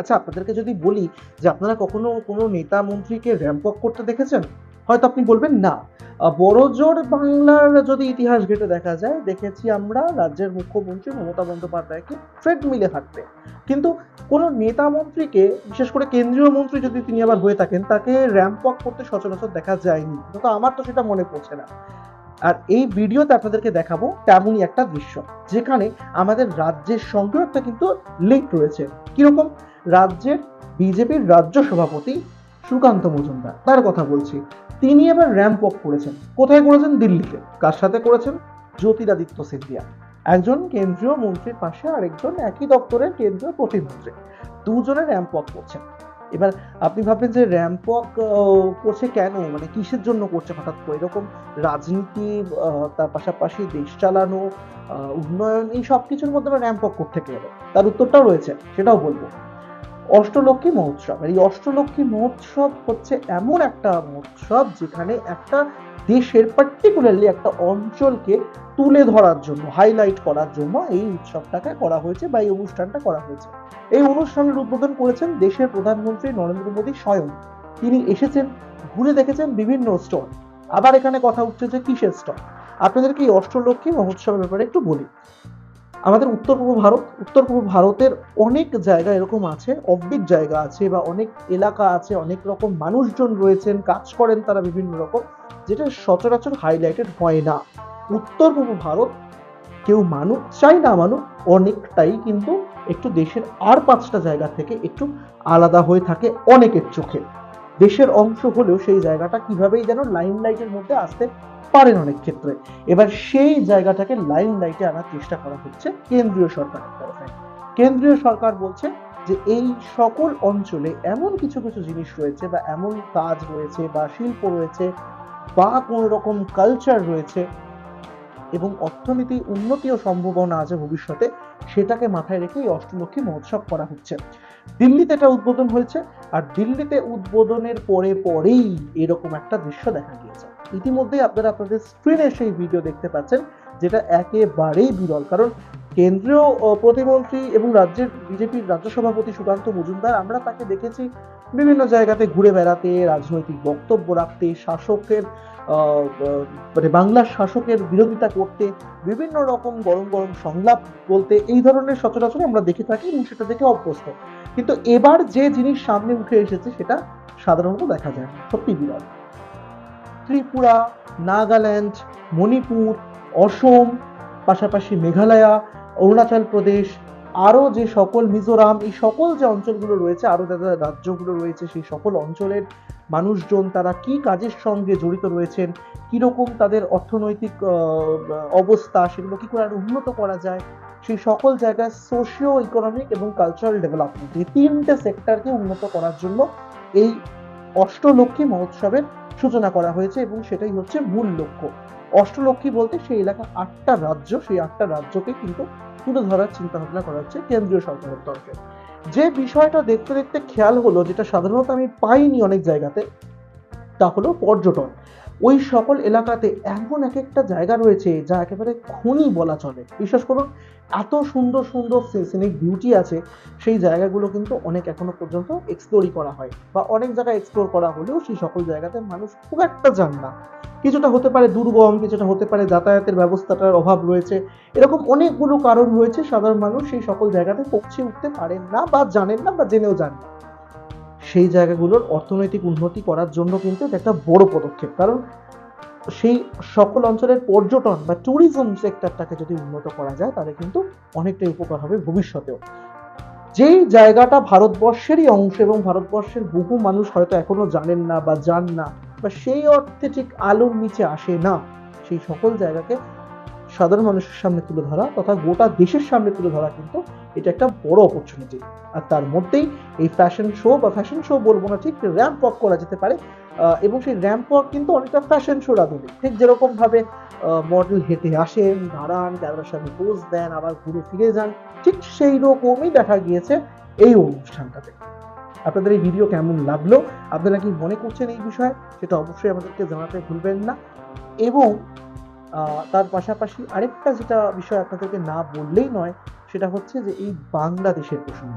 আচ্ছা আপনাদেরকে যদি বলি যে আপনারা কখনো কোনো নেতা মন্ত্রীকে র্যাম্প ওয়াক করতে দেখেছেন? হয়তো আপনি বলবেন না। বড়জোর বাংলার যদি ইতিহাস ঘেটে দেখা যায়, দেখেছি আমরা রাজ্যের মুখ্যমন্ত্রী মমতা বন্দ্যোপাধ্যায়কে ট্রেডমিলে হাঁটতে। কিন্তু কোনো নেতা মন্ত্রীকে, বিশেষ করে কেন্দ্রীয় মন্ত্রী যদি তিনি আবার হয়ে থাকেন, তাকে র্যাম্প ওয়াক করতে সচরাচর দেখা যায়নি। তো আমার তো সেটা মনে পড়ছে না। আর এই ভিডিওতে আপনাদেরকে দেখাবো তেমনই একটা দৃশ্য, যেখানে আমাদের রাজ্যের সঙ্গেও একটা কিন্তু লিঙ্ক রয়েছে। কীরকম? রাজ্যের বিজেপির রাজ্য সভাপতি সুকান্ত মজুমদার। তার কথা বলছি। তিনি এবার র্যাম্প ওয়াক করেছেন। কোথায় করেছেন? দিল্লিতে। কার সাথে করেছেন? জ্যোতিরাদিত্য সিন্ধিয়া। একজন কেন্দ্রীয় মন্ত্রীর পাশে আরেকজন একই দপ্তরের কেন্দ্রীয় প্রতিমন্ত্রী। দুজনে র্যাম্প ওয়াক করছেন। এবার আপনি ভাববেন যে র্যাম্প ওয়াক করছে কেন? মানে কিসের জন্য করছে? হঠাৎ করে এরকম রাজনীতি তার পাশাপাশি দেশ চালানো উন্নয়ন, এই সব কিছুর মধ্যে র্যাম্প ওয়াক করতে গেল। তার উত্তরটাও রয়েছে। সেটাও বলব। অষ্টলক্ষ্মী মহোৎসব। এই অষ্টলক্ষ্মী মহোৎসব হচ্ছে এমন একটা মহোৎসব যেখানে একটা দেশের পার্টিকুলারলি একটা অঞ্চলকে তুলে ধরার জন্য হাইলাইট করার জন্য এই উৎসবটাকে করা হয়েছে বা এই অনুষ্ঠানটা করা হয়েছে। এই অনুষ্ঠানের উদ্বোধন করেছেন দেশের প্রধানমন্ত্রী নরেন্দ্র মোদী স্বয়ং। তিনি এসেছেন, ঘুরে দেখেছেন বিভিন্ন স্টল আবার এখানে কথা উঠছে যে কিসের স্টল আপনাদেরকে এই অষ্টলক্ষ্মী মহোৎসবের ব্যাপারে একটু বলি। আমাদের উত্তর পূর্ব ভারত, উত্তর পূর্ব ভারতের অনেক জায়গা এরকম আছে অব্বিক জায়গা আছে বা অনেক এলাকা আছে, অনেক রকম মানুষজন রয়েছেন, কাজ করেন তারা বিভিন্ন রকম, যেটা সচরাচর হাইলাইটেড হয় না। উত্তর পূর্ব ভারত কেউ মানুক, চাই না মানুক, অনেকটাই কিন্তু একটু দেশের আর পাঁচটা জায়গা থেকে একটু আলাদা হয়ে থাকে অনেকের চোখে। দেশের অংশ হলেও সেই জায়গাটা কিভাবেই যেন লাইন লাইটের মধ্যে আসতে পারেন অনেক ক্ষেত্রে। এবার সেই জায়গাটাকে লাইন লাইটে আনার চেষ্টা করা হচ্ছে কেন্দ্রীয় সরকারের তরফে। কেন্দ্রীয় সরকার বলছে যে এই সকল অঞ্চলে এমন কিছু কিছু জিনিস রয়েছে বা এমন কাজ রয়েছে বা শিল্প রয়েছে বা কোনো রকম কালচার রয়েছে এবং অর্থনীতি উন্নতিও সম্ভাবনা আছে ভবিষ্যতে, সেটাকে মাথায় রেখে এই অষ্টলক্ষ্মী মহোৎসব করা হচ্ছে। দিল্লিতে এটা উদ্বোধন হয়েছে, আর দিল্লিতে উদ্বোধনের পরে পরেই এরকম একটা দৃশ্য দেখা গিয়েছে। ইতিমধ্যেই আপনারা আপনাদের স্ক্রিনে সেই ভিডিও দেখতে পাচ্ছেন, যেটা একেবারেই বিরল। কারণ কেন্দ্রীয় প্রতিমন্ত্রী এবং রাজ্যের, বিজেপির রাজ্য সভাপতি সুকান্ত মজুমদার, আমরা তাকে দেখেছি বিভিন্ন জায়গাতে ঘুরে বেড়াতে, রাজনৈতিক বক্তব্য রাখতে, শাসকের মানে বাংলার শাসকের বিরোধিতা করতে, বিভিন্ন রকম গরম গরম সংলাপ বলতে এই ধরনের সচরাচর আমরা দেখে থাকি এবং সেটা দেখে অভ্যস্ত। কিন্তু এবার যে জিনিস সামনে উঠে এসেছে সেটা সাধারণত দেখা যায় সত্যি বিরল। ত্রিপুরা, নাগাল্যান্ড, মণিপুর, অসম, পাশাপাশি মেঘালয়া, অরুণাচল প্রদেশ আরও যে সকল মিজোরাম, এই সকল যে অঞ্চলগুলো রয়েছে, আরও যা যা রাজ্যগুলো রয়েছে, সেই সকল অঞ্চলের মানুষজন তারা কি কাজের সঙ্গে জড়িত রয়েছেন, কীরকম তাদের অর্থনৈতিক অবস্থা, সেগুলো কী করে উন্নত করা যায়, সেই সকল জায়গায় সোশিও ইকোনমিক এবং কালচারাল ডেভেলপমেন্ট এই তিনটে সেক্টরকে উন্নত করার জন্য এই অষ্টলক্ষ্মী মহোৎসবের সূচনা করা হয়েছে এবং সেটাই হচ্ছে মূল লক্ষ্য। অষ্টলক্ষ্মী বলতে সেই এলাকা আটটা রাজ্য, সেই আটটা রাজ্যকে কিন্তু তুলে ধরার চিন্তা ভাবনা করা হচ্ছে কেন্দ্রীয় সরকারের তরফে। যে বিষয়টা দেখতে দেখতে খেয়াল হলো, যেটা সাধারণত আমি পাইনি অনেক জায়গাতে, তা হলো পর্যটন। ওই সকল এলাকাতে এমন এক একটা জায়গা রয়েছে যা একেবারে খনি বলা চলে। বিশ্বাস করুন, এত সুন্দর সুন্দর সিনিক বিউটি আছে, সেই জায়গাগুলো কিন্তু অনেক এখনও পর্যন্ত এক্সপ্লোরই করা হয়। বা অনেক জায়গায় এক্সপ্লোর করা হলেও সেই সকল জায়গাতে মানুষ খুব একটা যান না। কিছুটা হতে পারে দুর্গম, কিছুটা হতে পারে যাতায়াতের ব্যবস্থাটার অভাব রয়েছে। এরকম অনেকগুলো কারণ রয়েছে, সাধারণ মানুষ সেই সকল জায়গাতে পৌঁছে উঠতে পারেন না বা জানেন না বা জেনেও যান না। সেই জায়গাগুলোর অর্থনৈতিক উন্নতি করার জন্য কিন্তু এটা একটা বড় পদক্ষেপ। কারণ সেই সকল অঞ্চলের পর্যটন বা ট্যুরিজম সেক্টরটাকে যদি উন্নত করা যায়, তাহলে কিন্তু অনেকটাই উপকার হবে ভবিষ্যতেও। যেই জায়গাটা ভারতবর্ষেরই অংশ এবং ভারতবর্ষের বহু মানুষ হয়তো এখনও জানেন না বা জান না, বা সেই অর্থে ঠিক আলোর নিচে আসে না, সেই সকল জায়গাকে সাধারণ মানুষের সামনে তুলে ধরা তথা গোটা দেশের সামনে তুলে ধরা কিন্তু এটা একটা বড় অপরচুনিটি আর তার মধ্যেই এই ফ্যাশন শো বা ফ্যাশন শো বলব না, ঠিক র্যাম্প ওয়াক করা যেতে পারে এবং সেই র্যাম্প ওয়াক কিন্তু অনেকটা ফ্যাশন শোর আধুনিক ঠিক যেরকম ভাবে মডেল হেঁটে আসেন, দাঁড়ান, ক্যামেরার সামনে পোজ দেন, আবার ঘুরে ফিরে যান, ঠিক সেই রকমই দেখা গিয়েছে এই অনুষ্ঠানটাতে। আপনাদের এই ভিডিও কেমন লাগল? আপনারা কি মনে করছেন এই বিষয়ে? সেটা অবশ্যই আমাদেরকে জানাতে ভুলবেন না। এবং তার পাশাপাশি আরেকটা যেটা বিষয় আপনাদেরকে না বললেই নয়, সেটা হচ্ছে যে এই বাংলাদেশের প্রসঙ্গ।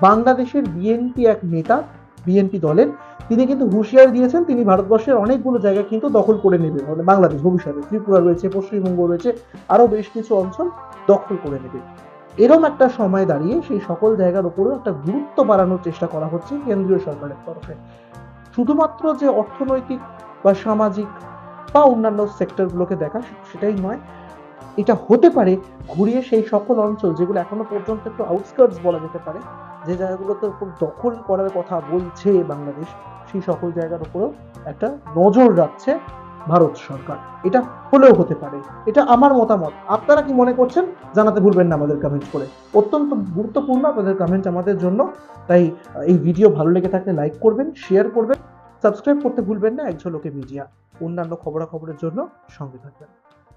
বাংলাদেশের বিএনপি এক নেতা বিএনপি দলের, তিনি কিন্তু হুঁশিয়ারি দিয়েছেন, তিনি ভারতবর্ষের অনেকগুলো জায়গা কিন্তু দখল করে নেবে মানে বাংলাদেশ ভবিষ্যতে। ত্রিপুরা রয়েছে, পশ্চিমবঙ্গ রয়েছে, আরও বেশ কিছু অঞ্চল দখল করে নেবে। এরম একটা সময় দাঁড়িয়ে সেই সকল জায়গার উপরেও একটা গুরুত্ব বাড়ানোর চেষ্টা করা হচ্ছে কেন্দ্রীয় সরকারের তরফে। শুধুমাত্র যে অর্থনৈতিক বা সামাজিক বা অন্যান্য সেক্টরগুলোকে দেখা সেটাই নয়। এটা হতে পারে ঘুরিয়ে সেই সকল অঞ্চল যেগুলো এখনও পর্যন্ত একটু আউটস্কার্টস বলা যেতে পারে, যে জায়গাগুলোতে উপর দখল করার কথা বলছে বাংলাদেশ, সেই সকল জায়গার উপরেও একটা নজর রাখছে ভারত সরকার। এটা হলেও হতে পারে। এটা আমার মতামত। আপনারা কি মনে করছেন? জানাতে ভুলবেন না আমাদের কমেন্ট করে। অত্যন্ত গুরুত্বপূর্ণ আপনাদের কমেন্ট আমাদের জন্য। তাই এই ভিডিও ভালো লেগে থাকলে লাইক করবেন শেয়ার করবেন সাবস্ক্রাইব করতে ভুলবেন না এক ঝলকে মিডিয়া অন্যান্য খবরাখবরের জন্য সঙ্গে থাকবেন।